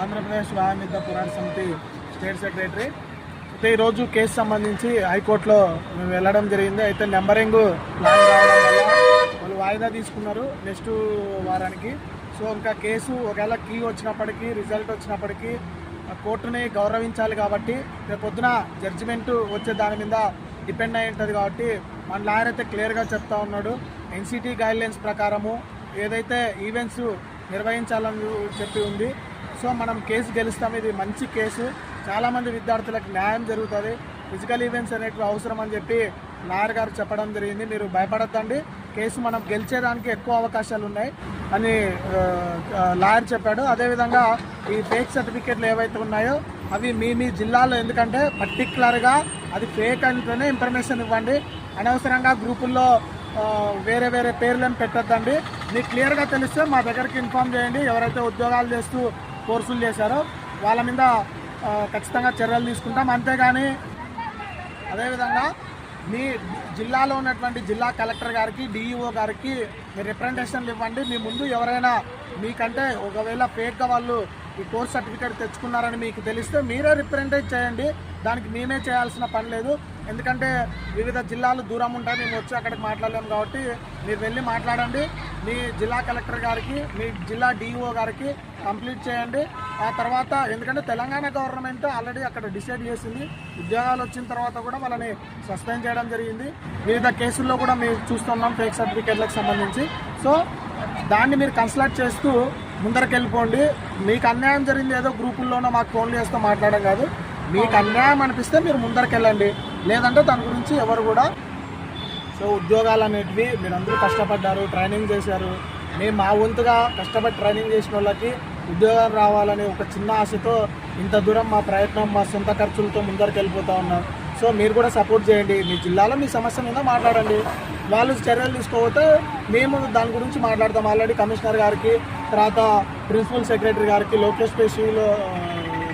ఆంధ్రప్రదేశ్ వాహమిత పురాణ సమితి state secretary. అయితే ఈరోజు కేసు సంబంధించి హైకోర్టులో మేము వెళ్ళడం జరిగింది. అయితే నెంబరింగ్ ప్లాన్ రావడం వల్ల వాళ్ళు వాయిదా తీసుకున్నారు నెక్స్ట్ వారానికి. సో ఇంకా కేసు ఒకవేళ కీ వచ్చినప్పటికీ రిజల్ట్ వచ్చినప్పటికీ కోర్టుని గౌరవించాలి కాబట్టి రేపు పొద్దున జడ్జిమెంట్ వచ్చే దాని మీద డిపెండ్ అయి ఉంటుంది కాబట్టి మన లాయర్ అయితే క్లియర్గా చెప్తా ఉన్నాడు. ఎన్సిటీ గైడ్లైన్స్ ప్రకారము ఏదైతే ఈవెంట్స్ నిర్వహించాలని చెప్పి ఉంది. సో మనం కేసు గెలుస్తాం. ఇది మంచి కేసు. చాలామంది విద్యార్థులకు న్యాయం జరుగుతుంది. ఫిజికల్ ఈవెంట్స్ అనేటివి అవసరం అని చెప్పి నాయర్ గారు చెప్పడం జరిగింది. మీరు భయపడద్దండి. కేసు మనం గెలిచేదానికి ఎక్కువ అవకాశాలు ఉన్నాయి అని లాయర్ చెప్పాడు. అదేవిధంగా ఈ ఫేక్ సర్టిఫికేట్లు ఏవైతే ఉన్నాయో అవి మీ మీ జిల్లాలో ఎందుకంటే పర్టికులర్గా అది ఫేక్ అంటేనే ఇన్ఫర్మేషన్ ఇవ్వండి. అనవసరంగా గ్రూపుల్లో వేరే వేరే పేర్లను పెట్టొద్దండి. మీకు క్లియర్గా తెలిస్తే మా దగ్గరికి ఇన్ఫామ్ చేయండి. ఎవరైతే ఉద్యోగాలు చేస్తూ కోర్సులు చేశారో వాళ్ళ మీద ఖచ్చితంగా చర్యలు తీసుకుంటాం. అంతేగాని అదేవిధంగా మీ జిల్లాలో ఉన్నటువంటి జిల్లా కలెక్టర్ గారికి డిఈఓ గారికి మీరు రిప్రజెంటేషన్లు ఇవ్వండి. మీ ముందు ఎవరైనా మీకంటే ఒకవేళ ఫేక్గా వాళ్ళు ఈ కోర్స్ సర్టిఫికేట్ తెచ్చుకున్నారని మీకు తెలిస్తే మీరే రిప్రజెంటేట్ చేయండి. దానికి మేమే చేయాల్సిన పని లేదు. ఎందుకంటే వివిధ జిల్లాలు దూరం ఉంటాయి మేము వచ్చి అక్కడికి మాట్లాడలేము కాబట్టి మీరు వెళ్ళి మాట్లాడండి. మీ జిల్లా కలెక్టర్ గారికి మీ జిల్లా డిఈఓ గారికి కంప్లీట్ చేయండి. ఆ తర్వాత ఎందుకంటే తెలంగాణ గవర్నమెంట్ ఆల్రెడీ అక్కడ డిసైడ్ చేసింది. ఉద్యోగాలు వచ్చిన తర్వాత కూడా వాళ్ళని సస్పెండ్ చేయడం జరిగింది. వివిధ కేసుల్లో కూడా మేము చూస్తున్నాం ఫేక్ సర్టిఫికేట్లకు సంబంధించి. సో దాన్ని మీరు కన్సల్ట్ చేస్తూ ముందరకెళ్ళిపోండి. మీకు అన్యాయం జరిగింది ఏదో గ్రూపుల్లోనో మాకు ఫోన్లు చేస్తూ మాట్లాడడం కాదు. మీకు అన్యాయం అనిపిస్తే మీరు ముందరకెళ్ళండి. లేదంటే దాని గురించి ఎవరు కూడా సో ఉద్యోగాలు అనేటివి మీరందరూ కష్టపడ్డారు ట్రైనింగ్ చేశారు. మేము మా వంతుగా కష్టపడి ట్రైనింగ్ చేసిన వాళ్ళకి ఉద్యోగాలు రావాలని ఒక చిన్న ఆశతో ఇంత దూరం మా ప్రయత్నం మా సొంత ఖర్చులతో ముందరికి వెళ్ళిపోతూ ఉన్నాం. సో మీరు కూడా సపోర్ట్ చేయండి. మీ జిల్లాలో మీ సమస్య మీద మాట్లాడండి. వాళ్ళు చర్యలు తీసుకోకపోతే మేము దాని గురించి మాట్లాడతాం. ఆల్రెడీ కమిషనర్ గారికి తర్వాత ప్రిన్సిపల్ సెక్రటరీ గారికి లోకేష్ పేషీలో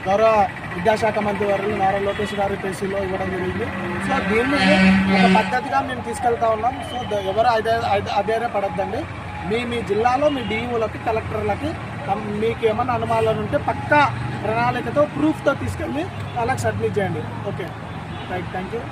గౌరవ విద్యాశాఖ మంత్రి వారు నారా లోకేష్ గారి పేసీలో ఇవ్వడం జరిగింది. సో దీన్ని ఒక పద్ధతిగా మేము తీసుకెళ్తా ఉన్నాం. సో ఎవరు అదే అధైర్య పడద్దండి మీ మీ జిల్లాలో మీ డిఈఓలకి కలెక్టర్లకి మీకు ఏమైనా అనుమానాలు ఉంటే పక్కా ప్రణాళికతో ప్రూఫ్తో తీసుకెళ్ళి వాళ్ళకి సబ్మిట్ చేయండి. ఓకే. Right thank you